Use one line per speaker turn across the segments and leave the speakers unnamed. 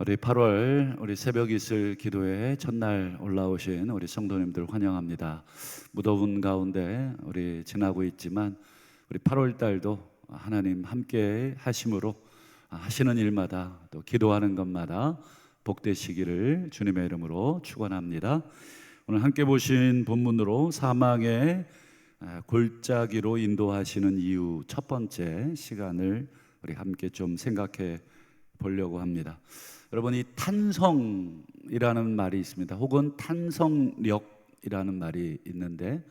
우리 8월 우리 새벽 이슬 기도회 첫날 올라오신 우리 성도님들 환영합니다. 무더운 가운데 우리 지나고 있지만 우리 8월 달도 하나님 함께 하심으로 하시는 일마다 또 기도하는 것마다 복되시기를 주님의 이름으로 축원합니다. 오늘 함께 보신 본문으로 사망의 골짜기로 인도하시는 이유 첫 번째 시간을 우리 함께 좀 생각해 보려고 합니다. 여러분 이 탄성이라는 말이 있습니다. 혹은 탄성력이라는 말이 있는데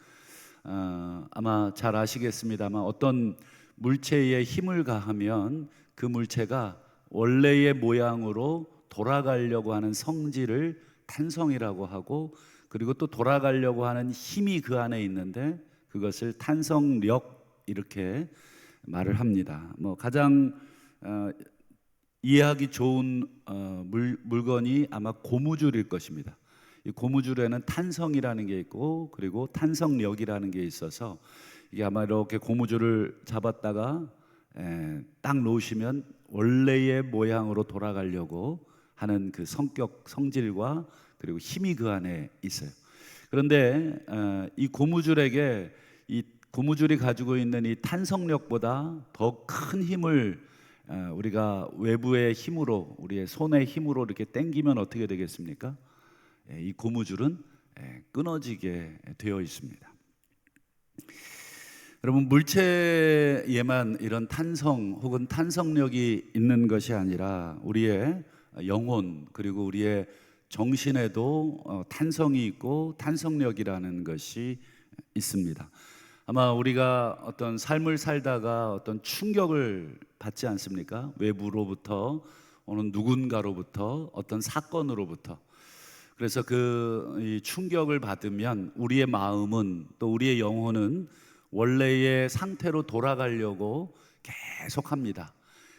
어, 아마 잘 아시겠습니다만 어떤 물체에 힘을 가하면 그 물체가 원래의 모양으로 돌아가려고 하는 성질을 탄성이라고 하고 그리고 또 돌아가려고 하는 힘이 그 안에 있는데 그것을 탄성력 이렇게 말을 합니다. 뭐 가장 어, 이해하기 좋은 어, 물, 물건이 아마 고무줄일 것입니다. 이 고무줄에는 탄성이라는 게 있고 그리고 탄성력이라는 게 있어서 이게 아마 이렇게 고무줄을 잡았다가 에, 딱 놓으시면 원래의 모양으로 돌아가려고 하는 그 성격 성질과 그리고 힘이 그 안에 있어요. 그런데 어, 이 고무줄에게 이 고무줄이 가지고 있는 이 탄성력보다 더 큰 힘을 어, 우리가 외부의 힘으로 우리의 손의 힘으로 이렇게 당기면 어떻게 되겠습니까? 예, 이 고무줄은 예, 끊어지게 되어 있습니다. 여러분 물체에만 이런 탄성 혹은 탄성력이 있는 것이 아니라 우리의 영혼 그리고 우리의 정신에도 어, 탄성이 있고 탄성력이라는 것이 있습니다. 아마 우리가 어떤 삶을 살다가 어떤 충격을 받지 않습니까? 외부로부터 오는 누군가로부터 어떤 사건으로부터 그래서 그 충격을 받으면 우리의 마음은 또 우리의 영혼은 원래의 상태로 돌아가려고 계속 합니다.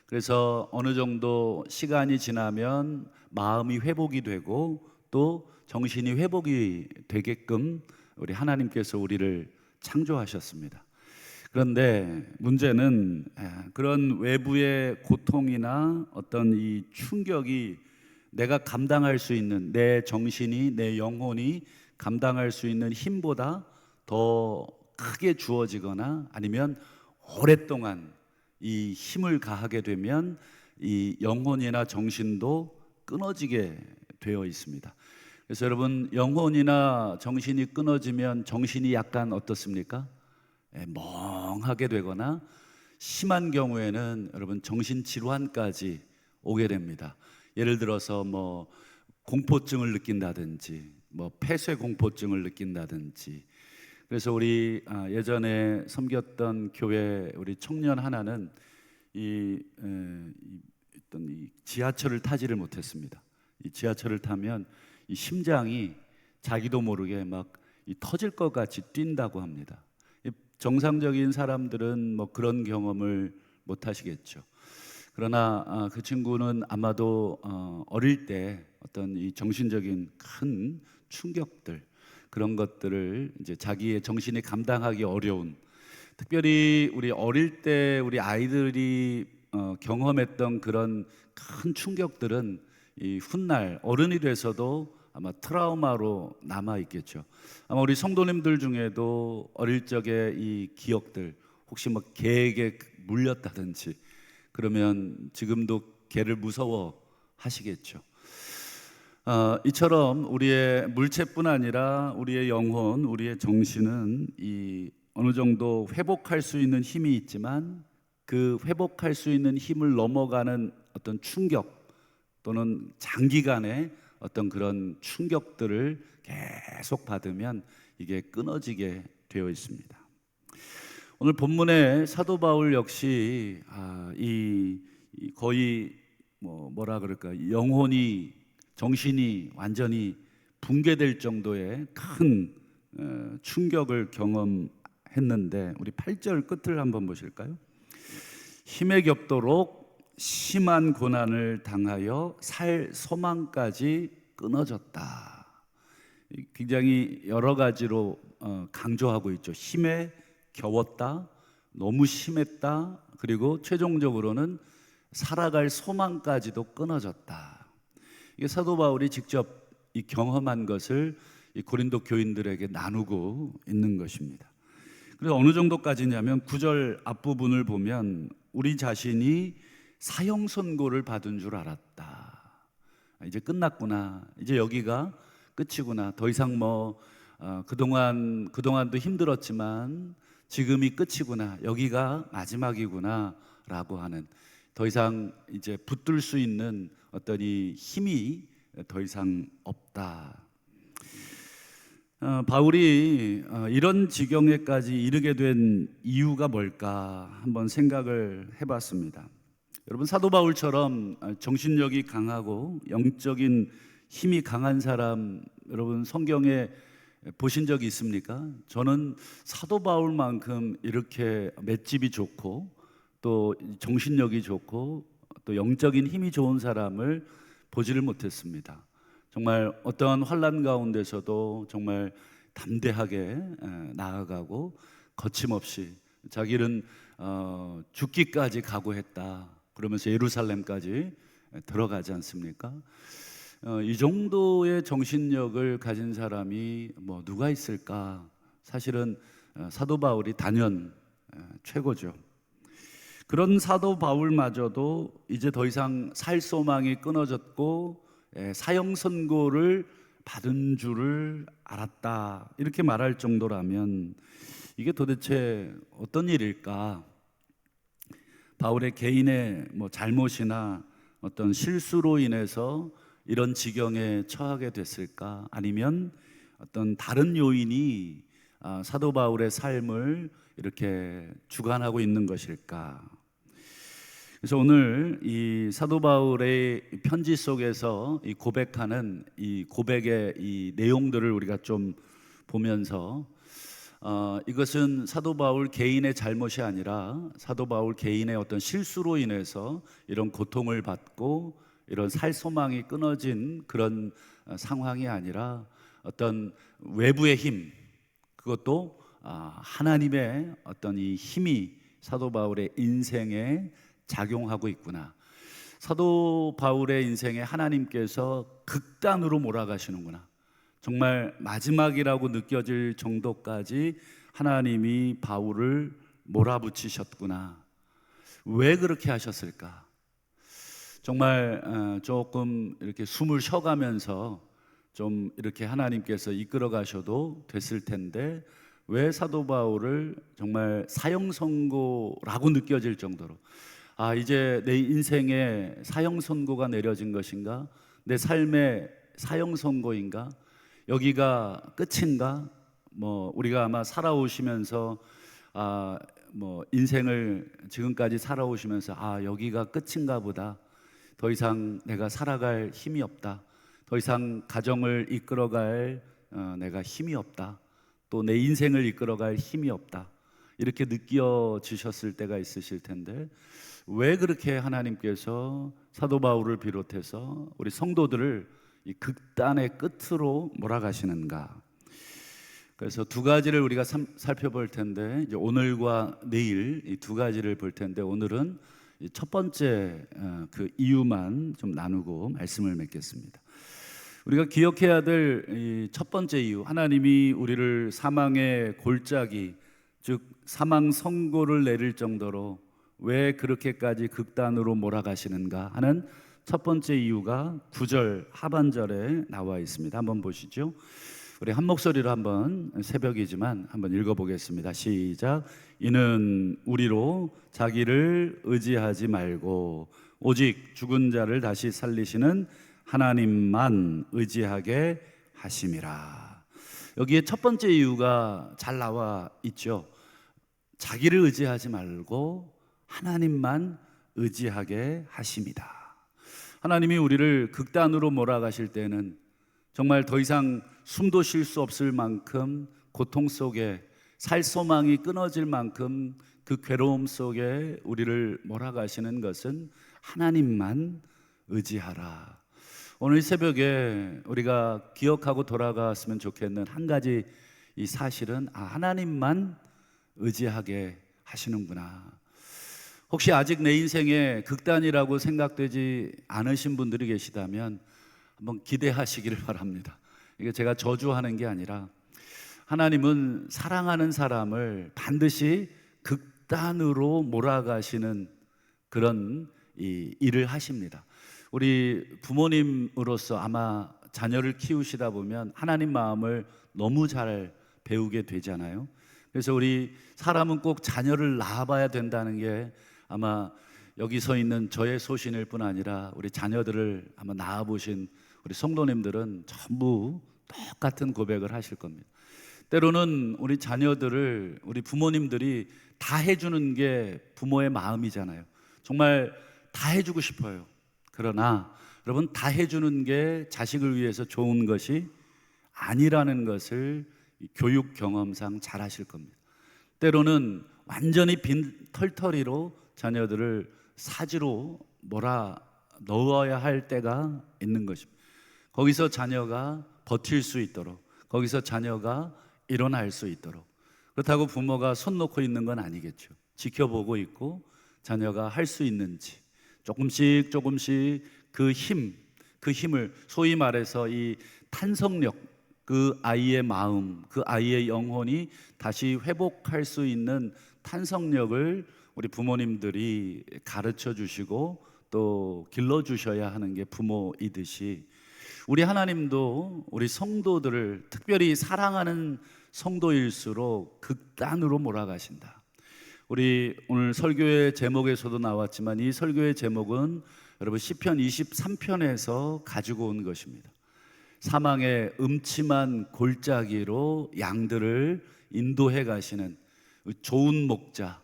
그래서 어느 정도 시간이 지나면 마음이 회복이 되고 또 정신이 회복이 되게끔 우리 하나님께서 우리를 창조하셨습니다. 그런데 문제는 그런 외부의 고통이나 어떤 이 충격이 내가 감당할 수 있는 내 정신이 내 영혼이 감당할 수 있는 힘보다 더 크게 주어지거나 아니면 오랫동안 이 힘을 가하게 되면 이 영혼이나 정신도 끊어지게 되어 있습니다. 그래서 여러분 영혼이나 정신이 끊어지면 정신이 약간 어떻습니까? 예, 멍하게 되거나 심한 경우에는 여러분 정신 질환까지 오게 됩니다. 예를 들어서 뭐 공포증을 느낀다든지 뭐 폐쇄 공포증을 느낀다든지 그래서 우리 아, 예전에 섬겼던 교회 우리 청년 하나는 이, 어떤 이 지하철을 타지를 못했습니다. 이 지하철을 타면 이 심장이 자기도 모르게 막 터질 것 같이 뛴다고 합니다. 정상적인 사람들은 뭐 그런 경험을 못 하시겠죠. 그러나 아, 그 친구는 아마도 어, 어릴 때 어떤 이 정신적인 큰 충격들 그런 것들을 이제 자기의 정신이 감당하기 어려운 특별히 우리 어릴 때 우리 아이들이 어, 경험했던 그런 큰 충격들은 이 훗날 어른이 돼서도 아마 트라우마로 남아 있겠죠. 아마 우리 성도님들 중에도 어릴 적에 이 기억들 혹시 뭐 개에게 물렸다든지 그러면 지금도 개를 무서워 하시겠죠. 어, 이처럼 우리의 물체뿐 아니라 우리의 영혼, 우리의 정신은 이 어느 정도 회복할 수 있는 힘이 있지만 그 회복할 수 있는 힘을 넘어가는 어떤 충격 또는 장기간의 어떤 그런 충격들을 계속 받으면 이게 끊어지게 되어 있습니다. 오늘 본문의 사도 바울 역시 아, 이, 이 거의 뭐 뭐라 그럴까 영혼이 정신이 완전히 붕괴될 정도의 큰 어, 충격을 경험했는데 우리 8절 끝을 한번 보실까요? 힘에 겹도록 심한 고난을 당하여 살 소망까지 끊어졌다. 굉장히 여러 가지로 어, 강조하고 있죠. 힘에 겨웠다, 너무 심했다, 그리고 최종적으로는 살아갈 소망까지도 끊어졌다. 이게 사도 바울이 직접 이 경험한 것을 이 고린도 교인들에게 나누고 있는 것입니다. 그래서 어느 정도까지냐면 구절 앞부분을 보면 우리 자신이 사형 선고를 받은 줄 알았다. 이제 끝났구나. 이제 여기가 끝이구나. 더 이상 뭐 어, 그동안 그동안도 힘들었지만 지금이 끝이구나. 여기가 마지막이구나라고 하는 더 이상 이제 붙들 수 있는 어떤 이 힘이 더 이상 없다. 어, 바울이 어, 이런 지경에까지 이르게 된 이유가 뭘까 한번 생각을 해봤습니다. 여러분 사도 바울처럼 어, 정신력이 강하고 영적인 힘이 강한 사람 여러분 성경에 보신 적이 있습니까? 저는 사도 바울만큼 이렇게 맷집이 좋고 또 정신력이 좋고 또 영적인 힘이 좋은 사람을 보지를 못했습니다. 정말 어떠한 환란 가운데서도 정말 담대하게 에, 나아가고 거침없이 자기는 어, 죽기까지 각오했다. 그러면서 예루살렘까지 들어가지 않습니까? 어, 이 정도의 정신력을 가진 사람이 뭐 누가 있을까? 사실은 어, 사도 바울이 단연 에, 최고죠. 그런 사도 바울마저도 이제 더 이상 살 소망이 끊어졌고 예, 사형 선고를 받은 줄을 알았다 이렇게 말할 정도라면 이게 도대체 어떤 일일까? 바울의 개인의 뭐 잘못이나 어떤 실수로 인해서 이런 지경에 처하게 됐을까? 아니면 어떤 다른 요인이 아, 사도 바울의 삶을 이렇게 주관하고 있는 것일까? 그래서 오늘 이 사도 바울의 편지 속에서 이 고백하는 이 고백의 이 내용들을 우리가 좀 보면서 어, 이것은 사도 바울 개인의 잘못이 아니라 사도 바울 개인의 어떤 실수로 인해서 이런 고통을 받고 이런 살 소망이 끊어진 그런 어, 상황이 아니라 어떤 외부의 힘 그것도 아, 하나님의 어떤 이 힘이 사도 바울의 인생에 작용하고 있구나. 사도 바울의 인생에 하나님께서 극단으로 몰아가시는구나. 정말 마지막이라고 느껴질 정도까지 하나님이 바울을 몰아붙이셨구나. 왜 그렇게 하셨을까? 정말 어, 조금 이렇게 숨을 쉬어가면서 좀 이렇게 하나님께서 이끌어 가셔도 됐을 텐데 왜 사도 바울을 정말 사형 선고라고 느껴질 정도로 아 이제 내 인생에 사형 선고가 내려진 것인가? 내 삶의 사형 선고인가? 여기가 끝인가? 뭐 우리가 아마 살아오시면서 아 뭐 인생을 지금까지 살아오시면서 아 여기가 끝인가 보다. 더 이상 내가 살아갈 힘이 없다. 더 이상 가정을 이끌어갈 어, 내가 힘이 없다. 또 내 인생을 이끌어갈 힘이 없다. 이렇게 느껴지셨을 때가 있으실 텐데 왜 그렇게 하나님께서 사도 바울을 비롯해서 우리 성도들을 이 극단의 끝으로 몰아가시는가? 그래서 두 가지를 우리가 삼, 살펴볼 텐데 이제 오늘과 내일 이 두 가지를 볼 텐데 오늘은 이첫 번째 어, 그 이유만 좀 나누고 말씀을 맺겠습니다. 우리가 기억해야 될 첫 번째 이유 하나님이 우리를 사망의 골짜기 즉 사망 선고를 내릴 정도로 왜 그렇게까지 극단으로 몰아가시는가 하는 첫 번째 이유가 구절 하반절에 나와 있습니다. 한번 보시죠. 우리 한 목소리로 한번 새벽이지만 한번 읽어보겠습니다. 시작. 이는 우리로 자기를 의지하지 말고 오직 죽은 자를 다시 살리시는 하나님만 의지하게 하심이라. 여기에 첫 번째 이유가 잘 나와 있죠. 자기를 의지하지 말고 하나님만 의지하게 하십니다. 하나님이 우리를 극단으로 몰아가실 때는 정말 더 이상 숨도 쉴 수 없을 만큼 고통 속에 살 소망이 끊어질 만큼 그 괴로움 속에 우리를 몰아가시는 것은 하나님만 의지하라. 오늘 새벽에 우리가 기억하고 돌아갔으면 좋겠는 한 가지 이 사실은 아, 하나님만 의지하게 하시는구나. 혹시 아직 내 인생에 극단이라고 생각되지 않으신 분들이 계시다면 한번 기대하시기를 바랍니다. 이게 제가 저주하는 게 아니라 하나님은 사랑하는 사람을 반드시 극단으로 몰아가시는 그런 이 일을 하십니다. 우리 부모님으로서 아마 자녀를 키우시다 보면 하나님 마음을 너무 잘 배우게 되잖아요. 그래서 우리 사람은 꼭 자녀를 낳아봐야 된다는 게 아마 여기 서 있는 저의 소신일 뿐 아니라 우리 자녀들을 아마 낳아보신 우리 성도님들은 전부 똑같은 고백을 하실 겁니다. 때로는 우리 자녀들을 우리 부모님들이 다 해주는 게 부모의 마음이잖아요. 정말 다 해주고 싶어요. 그러나 여러분 다 해주는 게 자식을 위해서 좋은 것이 아니라는 것을 이 교육 경험상 잘 하실 겁니다. 때로는 완전히 빈 털터리로 자녀들을 사지로 몰아 넣어야 할 때가 있는 것입니다. 거기서 자녀가 버틸 수 있도록, 거기서 자녀가 일어날 수 있도록. 그렇다고 부모가 손 놓고 있는 건 아니겠죠. 지켜보고 있고 자녀가 할 수 있는지 조금씩 조금씩 그 힘, 그 힘을 소위 말해서 이 탄성력, 그 아이의 마음, 그 아이의 영혼이 다시 회복할 수 있는 탄성력을 우리 부모님들이 가르쳐 주시고 또 길러 주셔야 하는 게 부모이듯이 우리 하나님도 우리 성도들을 특별히 사랑하는 성도일수록 극단으로 몰아가신다. 우리 오늘 설교의 제목에서도 나왔지만 이 설교의 제목은 여러분 시편 23편에서 가지고 온 것입니다. 사망의 음침한 골짜기로 양들을 인도해 가시는 좋은 목자,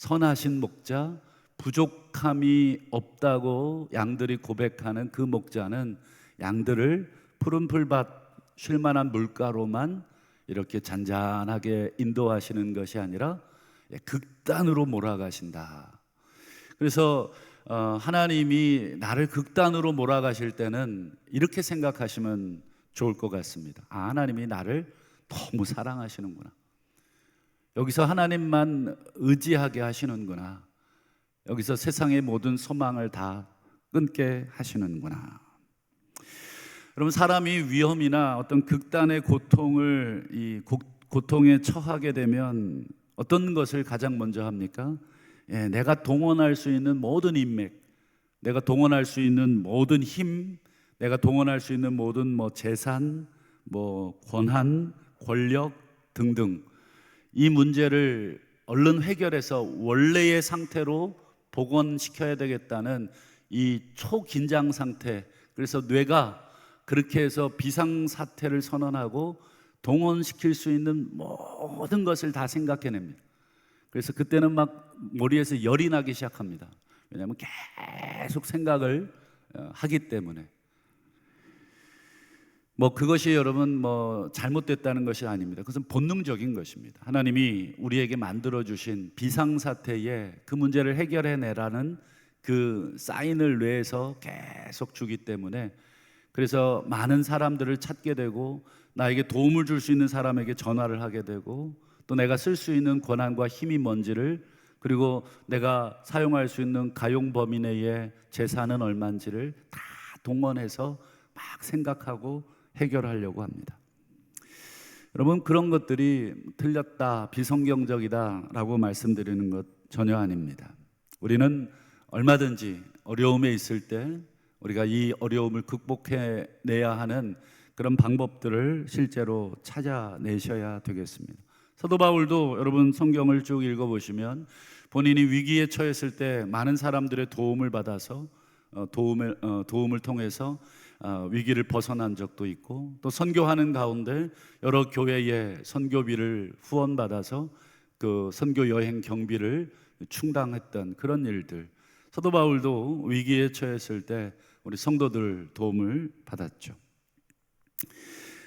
선하신 목자, 부족함이 없다고 양들이 고백하는 그 목자는 양들을 푸른 풀밭 쉴 만한 물가로만 이렇게 잔잔하게 인도하시는 것이 아니라 예, 극단으로 몰아가신다. 그래서 어, 하나님이 나를 극단으로 몰아가실 때는 이렇게 생각하시면 좋을 것 같습니다. 아, 하나님이 나를 너무 사랑하시는구나. 여기서 하나님만 의지하게 하시는구나. 여기서 세상의 모든 소망을 다 끊게 하시는구나. 여러분 사람이 위험이나 어떤 극단의 고통을 이 고, 고통에 처하게 되면 어떤 것을 가장 먼저 합니까? 예, 내가 동원할 수 있는 모든 인맥, 내가 동원할 수 있는 모든 힘, 내가 동원할 수 있는 모든 뭐 재산, 뭐 권한, 권력 등등 이 문제를 얼른 해결해서 원래의 상태로 복원시켜야 되겠다는 이 초긴장 상태. 그래서 뇌가 그렇게 해서 비상 사태를 선언하고 동원시킬 수 있는 모든 것을 다 생각해냅니다. 그래서 그때는 막 머리에서 열이 나기 시작합니다. 왜냐하면 계속 생각을 어, 하기 때문에. 뭐 그것이 여러분 뭐 잘못됐다는 것이 아닙니다. 그것은 본능적인 것입니다. 하나님이 우리에게 만들어 주신 비상 사태에 그 문제를 해결해 내라는 그 사인을 뇌에서 계속 주기 때문에 그래서 많은 사람들을 찾게 되고 나에게 도움을 줄 수 있는 사람에게 전화를 하게 되고 또 내가 쓸 수 있는 권한과 힘이 뭔지를 그리고 내가 사용할 수 있는 가용 범위 내의 재산은 얼마인지를 다 동원해서 막 생각하고 해결하려고 합니다. 여러분 그런 것들이 틀렸다, 비성경적이다라고 말씀드리는 것 전혀 아닙니다. 우리는 얼마든지 어려움에 있을 때 우리가 이 어려움을 극복해 내야 하는 그런 방법들을 실제로 찾아내셔야 되겠습니다. 사도 바울도 여러분 성경을 쭉 읽어 보시면 본인이 위기에 처했을 때 많은 사람들의 도움을 받아서 어, 도움을 어, 도움을 통해서 어, 위기를 벗어난 적도 있고 또 선교하는 가운데 여러 교회에 선교비를 후원받아서 그 선교 여행 경비를 충당했던 그런 일들 사도 바울도 위기에 처했을 때 우리 성도들 도움을 받았죠.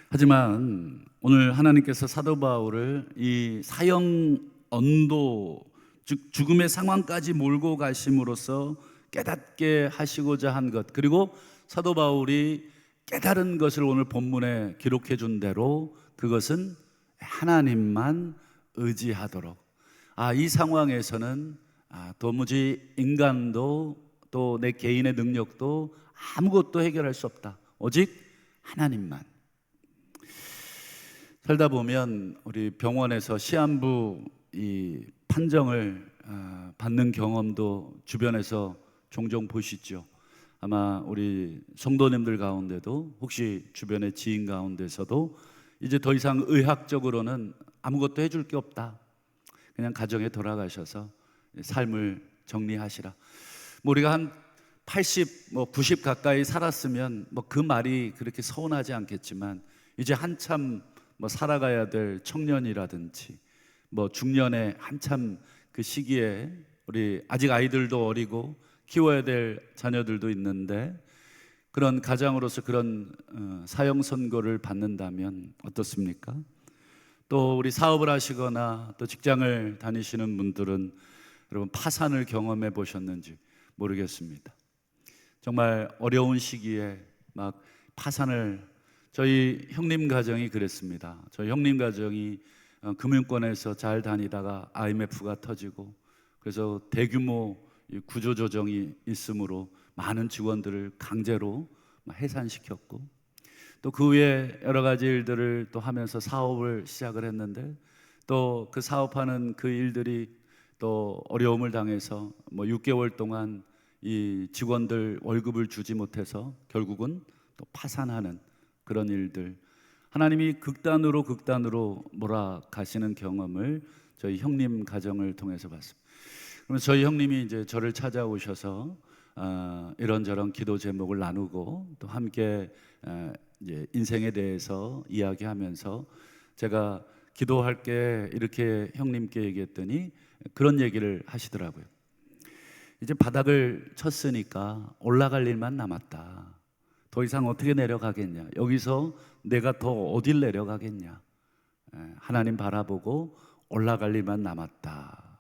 하지만 오늘 하나님께서 사도 바울을 이 사형 언도 즉 죽음의 상황까지 몰고 가심으로써 깨닫게 하시고자 한 것 그리고 사도 바울이 깨달은 것을 오늘 본문에 기록해 준 대로 그것은 하나님만 의지하도록 아 이 상황에서는 아, 도무지 인간도 또 내 개인의 능력도 아무것도 해결할 수 없다. 오직 하나님만. 살다 보면 우리 병원에서 시한부 이 판정을 아, 받는 경험도 주변에서 종종 보시죠. 아마 우리 성도님들 가운데도 혹시 주변의 지인 가운데서도 이제 더 이상 의학적으로는 아무것도 해줄 게 없다. 그냥 가정에 돌아가셔서 삶을 정리하시라. 뭐 우리가 한 80, 뭐 90 가까이 살았으면 뭐 그 말이 그렇게 서운하지 않겠지만 이제 한참 뭐 살아가야 될 청년이라든지 뭐 중년의 한참 그 시기에 우리 아직 아이들도 어리고 키워야 될 자녀들도 있는데 그런 가장으로서 그런 어, 사형 선고를 받는다면 어떻습니까? 또 우리 사업을 하시거나 또 직장을 다니시는 분들은 여러분 파산을 경험해 보셨는지 모르겠습니다. 정말 어려운 시기에 막 파산을 저희 형님 가정이 그랬습니다. 저희 형님 가정이 어, 금융권에서 잘 다니다가 IMF가 터지고 그래서 대규모 이 구조 조정이 있으므로 많은 직원들을 강제로 막 해산시켰고 또 그 외에 여러 가지 일들을 또 하면서 사업을 시작을 했는데 또 그 사업하는 그 일들이 또 어려움을 당해서 뭐 6개월 동안 이 직원들 월급을 주지 못해서 결국은 또 파산하는 그런 일들 하나님이 극단으로 극단으로 몰아가시는 경험을 저희 형님 가정을 통해서 봤습니다. 그러면 저희 형님이 이제 저를 찾아오셔서 아, 이런저런 기도 제목을 나누고 또 함께 아, 이제 인생에 대해서 이야기하면서 제가 기도할게 이렇게 형님께 얘기했더니 그런 얘기를 하시더라고요. 이제 바닥을 쳤으니까 올라갈 일만 남았다. 더 이상 어떻게 내려가겠냐? 여기서 내가 더 어딜 내려가겠냐? 에, 하나님 바라보고 올라갈 일만 남았다.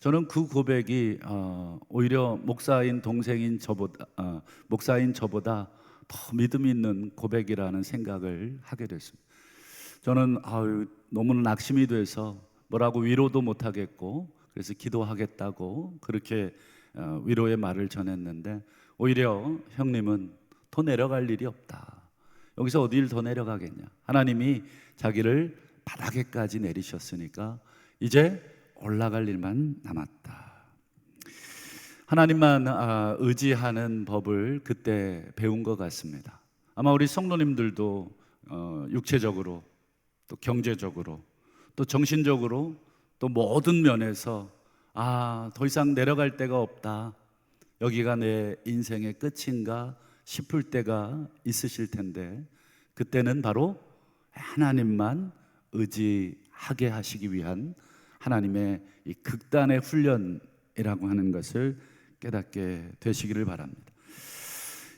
저는 그 고백이 어, 오히려 목사인 동생인 저보다 어, 목사인 저보다 더 믿음 있는 고백이라는 생각을 하게 됐습니다. 저는 아유 너무 낙심이 돼서 뭐라고 위로도 못 하겠고 그래서 기도하겠다고 그렇게 어, 위로의 말을 전했는데 오히려 형님은 더 내려갈 일이 없다. 여기서 어디를 더 내려가겠냐? 하나님이 자기를 바닥에까지 내리셨으니까 이제 올라갈 일만 남았다. 하나님만 아, 의지하는 법을 그때 배운 것 같습니다. 아마 우리 성도님들도 어, 육체적으로 또 경제적으로 또 정신적으로 또 모든 면에서 아, 더 이상 내려갈 데가 없다. 여기가 내 인생의 끝인가 싶을 때가 있으실 텐데 그때는 바로 하나님만 의지하게 하시기 위한 하나님의 이 극단의 훈련이라고 하는 것을 깨닫게 되시기를 바랍니다.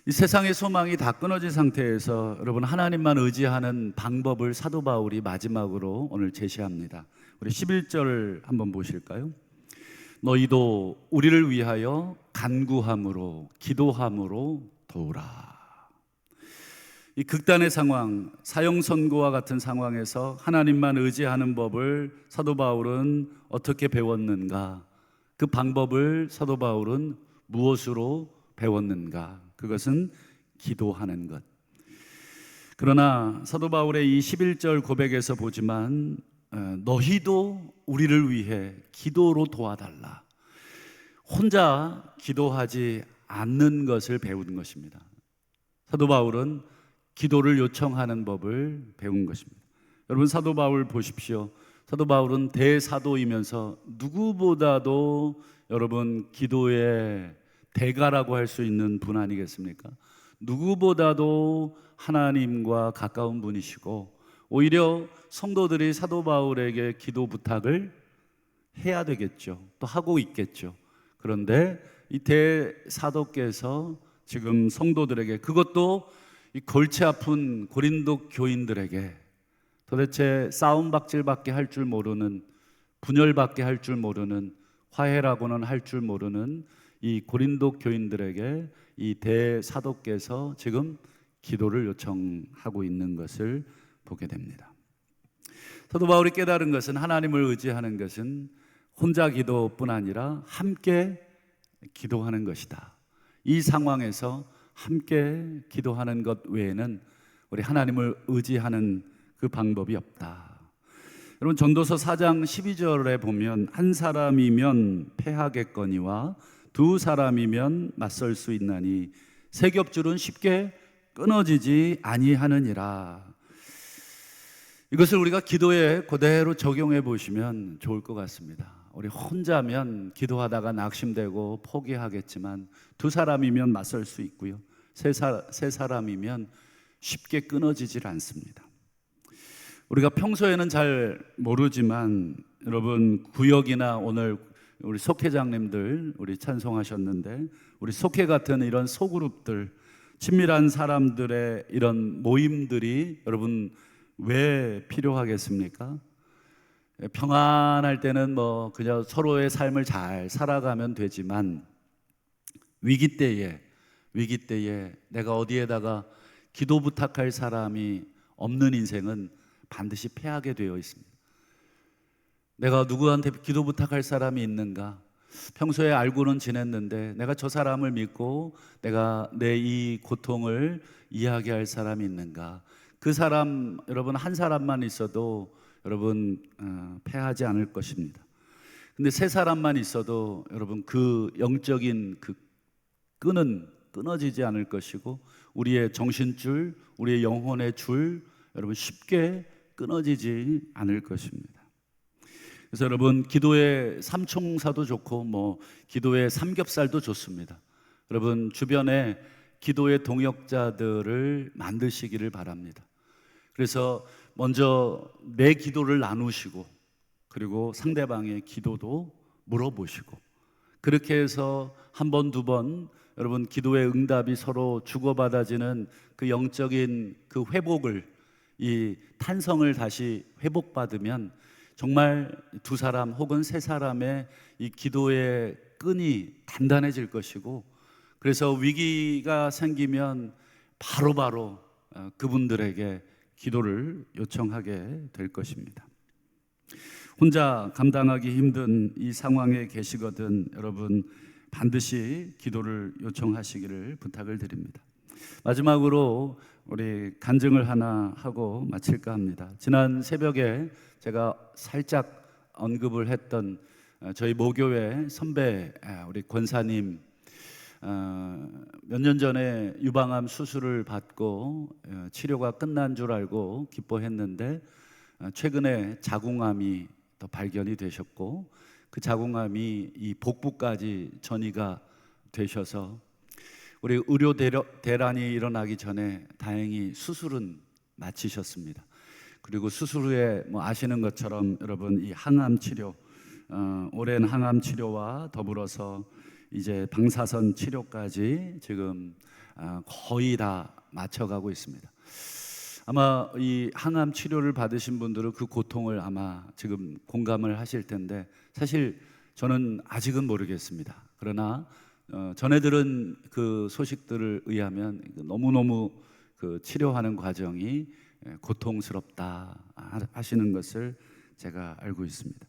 이 세상의 소망이 다 끊어진 상태에서 여러분 하나님만 의지하는 방법을 사도 바울이 마지막으로 오늘 제시합니다. 우리 11절 한번 보실까요? 너희도 우리를 위하여 간구함으로 기도함으로 도우라. 이 극단의 상황, 사형 선고와 같은 상황에서 하나님만 의지하는 법을 사도 바울은 어떻게 배웠는가? 그 방법을 사도 바울은 무엇으로 배웠는가? 그것은 기도하는 것. 그러나 사도 바울의 이 11절 고백에서 보지만 어, 너희도 우리를 위해 기도로 도와달라. 혼자 기도하지 않는 것을 배우는 것입니다. 사도 바울은 기도를 요청하는 법을 배운 것입니다. 여러분 사도 바울 보십시오. 사도 바울은 대사도이면서 누구보다도 여러분 기도의 대가라고 할 수 있는 분 아니겠습니까? 누구보다도 하나님과 가까운 분이시고 오히려 성도들이 사도 바울에게 기도 부탁을 해야 되겠죠. 또 하고 있겠죠. 그런데 이 대사도께서 지금 성도들에게 그것도 이 골치 아픈 고린도 교인들에게 도대체 싸움박질밖에 할 줄 모르는 분열밖에 할 줄 모르는 화해라고는 할 줄 모르는 이 고린도 교인들에게 이 대사도께서 지금 기도를 요청하고 있는 것을 보게 됩니다. 사도 바울이 깨달은 것은 하나님을 의지하는 것은 혼자 기도뿐 아니라 함께 기도하는 것이다. 이 상황에서 함께 기도하는 것 외에는 우리 하나님을 의지하는 그 방법이 없다. 여러분 전도서 4장 12절에 보면 한 사람이면 패하겠거니와 두 사람이면 맞설 수 있나니 세 겹줄은 쉽게 끊어지지 아니하느니라. 이것을 우리가 기도에 그대로 적용해 보시면 좋을 것 같습니다. 우리 혼자면 기도하다가 낙심되고 포기하겠지만 두 사람이면 맞설 수 있고요. 세, 사, 세 사람이면 쉽게 끊어지질 않습니다. 우리가 평소에는 잘 모르지만 여러분 구역이나 오늘 우리 속회장님들 우리 찬송하셨는데 우리 속회 같은 이런 소그룹들 친밀한 사람들의 이런 모임들이 여러분 왜 필요하겠습니까? 평안할 때는 뭐 그냥 서로의 삶을 잘 살아가면 되지만 위기 때에 위기 때에 내가 어디에다가 기도 부탁할 사람이 없는 인생은 반드시 패하게 되어 있습니다. 내가 누구한테 기도 부탁할 사람이 있는가? 평소에 알고는 지냈는데 내가 저 사람을 믿고 내가 내 이 고통을 이야기할 사람이 있는가? 그 사람 여러분 한 사람만 있어도 여러분 어, 패하지 않을 것입니다. 근데 세 사람만 있어도 여러분 그 영적인 그 끈은 끊어지지 않을 것이고 우리의 정신줄, 우리의 영혼의 줄 여러분 쉽게 끊어지지 않을 것입니다. 그래서 여러분 기도의 삼총사도 좋고 뭐 기도의 삼겹살도 좋습니다. 여러분 주변에 기도의 동역자들을 만드시기를 바랍니다. 그래서 먼저 내 기도를 나누시고 그리고 상대방의 기도도 물어보시고 그렇게 해서 한 번, 두 번 여러분 기도의 응답이 서로 주고받아지는 그 영적인 그 회복을 이 탄성을 다시 회복받으면 정말 두 사람 혹은 세 사람의 이 기도의 끈이 단단해질 것이고 그래서 위기가 생기면 바로바로 바로 그분들에게 기도를 요청하게 될 것입니다. 혼자 감당하기 힘든 이 상황에 계시거든 여러분 반드시 기도를 요청하시기를 부탁을 드립니다. 마지막으로 우리 간증을 하나 하고 마칠까 합니다. 지난 새벽에 제가 살짝 언급을 했던 어, 저희 모교회 선배 아, 우리 권사님 어, 몇년 전에 유방암 수술을 받고 어, 치료가 끝난 줄 알고 기뻐했는데 최근에 자궁암이 또 발견이 되셨고 그 자궁암이 이 복부까지 전이가 되셔서 우리 의료 대란이 일어나기 전에 다행히 수술은 마치셨습니다. 그리고 수술 후에 뭐 아시는 것처럼 여러분 이 항암 치료 어, 오랜 항암 치료와 더불어서 이제 방사선 치료까지 지금 어, 거의 다 마쳐가고 있습니다. 아마 이 항암 치료를 받으신 분들은 그 고통을 아마 지금 공감을 하실 텐데 사실 저는 아직은 모르겠습니다. 그러나 어, 전해 들은 그 소식들을 의하면 너무 너무 그 치료하는 과정이 고통스럽다 하시는 것을 제가 알고 있습니다.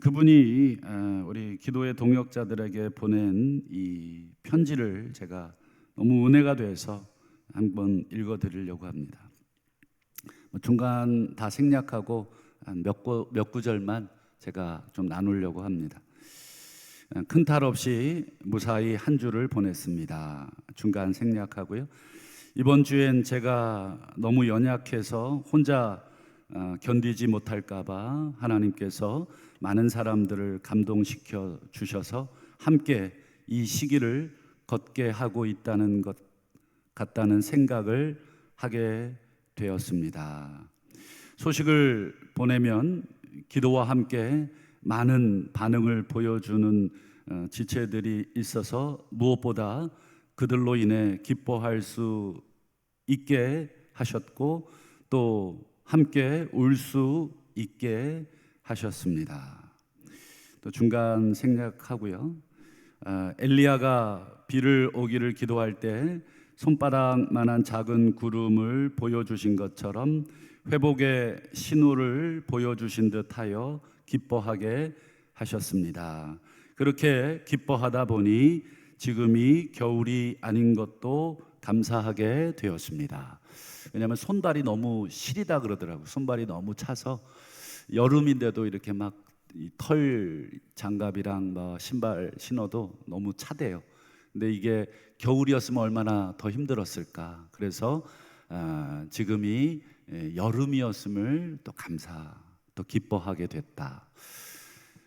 그분이 어, 우리 기도의 동역자들에게 보낸 이 편지를 제가 너무 은혜가 돼서 한번 읽어드리려고 합니다. 뭐 중간 다 생략하고 몇, 구, 몇 구절만 제가 좀 나누려고 합니다. 큰 탈 없이 무사히 한 주를 보냈습니다. 중간 생략하고요. 이번 주엔 제가 너무 연약해서 혼자 어, 견디지 못할까봐 하나님께서 많은 사람들을 감동시켜 주셔서 함께 이 시기를 걷게 하고 있다는 것 같다는 생각을 하게 되었습니다. 소식을 보내면 기도와 함께 많은 반응을 보여주는 어, 지체들이 있어서 무엇보다 그들로 인해 기뻐할 수 있게 하셨고 또 함께 울 수 있게 하셨습니다. 또 중간 생략하고요. 어, 엘리야가 비를 오기를 기도할 때 손바닥만한 작은 구름을 보여주신 것처럼 회복의 신호를 보여주신 듯하여 기뻐하게 하셨습니다. 그렇게 기뻐하다 보니 지금이 겨울이 아닌 것도 감사하게 되었습니다. 왜냐하면 손발이 너무 시리다 그러더라고. 손발이 너무 차서 여름인데도 이렇게 막 털 장갑이랑 뭐 신발 신어도 너무 차대요. 근데 이게 겨울이었으면 얼마나 더 힘들었을까. 그래서 아, 지금이 예, 여름이었음을 또 감사, 또 기뻐하게 됐다.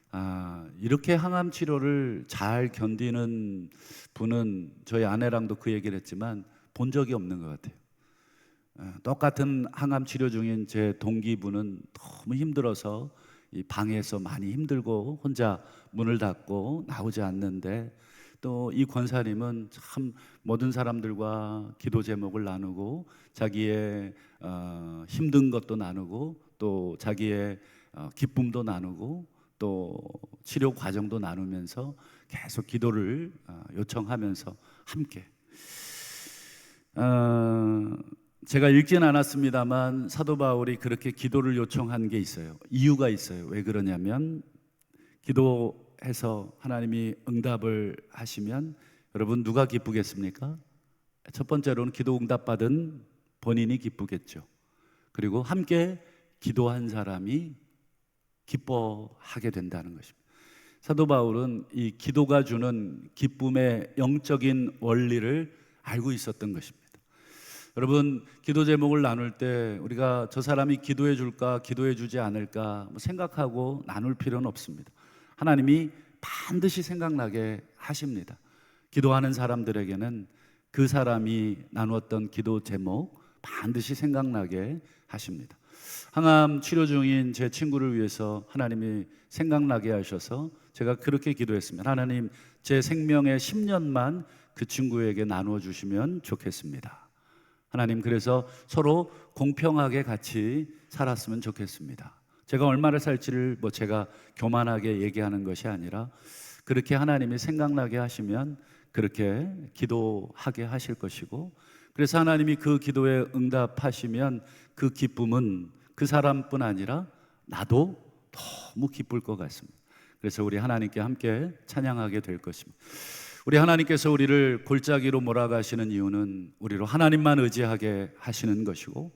아, 이렇게 항암 치료를 잘 견디는 분은 저희 아내랑도 그 얘기를 했지만 본 적이 없는 것 같아요. 아, 똑같은 항암 치료 중인 제 동기분은 너무 힘들어서 이 방에서 많이 힘들고 혼자 문을 닫고 나오지 않는데 또 이 권사님은 참 모든 사람들과 기도 제목을 나누고 자기의 어, 힘든 것도 나누고 또 자기의 어, 기쁨도 나누고 또 치료 과정도 나누면서 계속 기도를 어, 요청하면서 함께 어, 제가 읽진 않았습니다만 사도 바울이 그렇게 기도를 요청한 게 있어요. 이유가 있어요. 왜 그러냐면 기도 해서 하나님이 응답을 하시면 여러분 누가 기쁘겠습니까? 첫 번째로는 기도 응답 받은 본인이 기쁘겠죠. 그리고 함께 기도한 사람이 기뻐하게 된다는 것입니다. 사도 바울은 이 기도가 주는 기쁨의 영적인 원리를 알고 있었던 것입니다. 여러분 기도 제목을 나눌 때 우리가 저 사람이 기도해 줄까 기도해 주지 않을까 뭐 생각하고 나눌 필요는 없습니다. 하나님이 반드시 생각나게 하십니다. 기도하는 사람들에게는 그 사람이 나누었던 기도 제목 반드시 생각나게 하십니다. 항암 치료 중인 제 친구를 위해서 하나님이 생각나게 하셔서 제가 그렇게 기도했습니다. 하나님 제 생명의 10년만 그 친구에게 나누어 주시면 좋겠습니다. 하나님 그래서 서로 공평하게 같이 살았으면 좋겠습니다. 제가 얼마를 살지를 뭐 제가 교만하게 얘기하는 것이 아니라 그렇게 하나님이 생각나게 하시면 그렇게 기도하게 하실 것이고 그래서 하나님이 그 기도에 응답하시면 그 기쁨은 그 사람뿐 아니라 나도 너무 기쁠 것 같습니다. 그래서 우리 하나님께 함께 찬양하게 될 것입니다. 우리 하나님께서 우리를 골짜기로 몰아가시는 이유는 우리로 하나님만 의지하게 하시는 것이고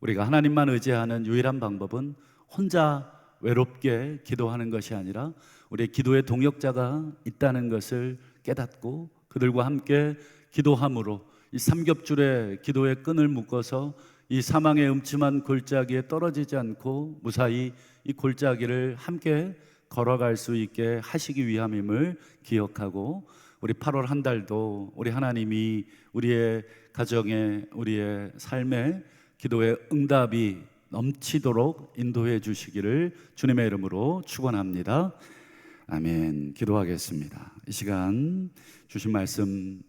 우리가 하나님만 의지하는 유일한 방법은 혼자 외롭게 기도하는 것이 아니라 우리의 기도의 동역자가 있다는 것을 깨닫고 그들과 함께 기도함으로 이 삼겹줄에 기도의 끈을 묶어서 이 사망의 음침한 골짜기에 떨어지지 않고 무사히 이 골짜기를 함께 걸어갈 수 있게 하시기 위함임을 기억하고 우리 8월 한 달도 우리 하나님이 우리의 가정에 우리의 삶에 기도의 응답이 넘치도록 인도해 주시기를 주님의 이름으로 축원합니다. 아멘. 기도하겠습니다. 이 시간 주신 말씀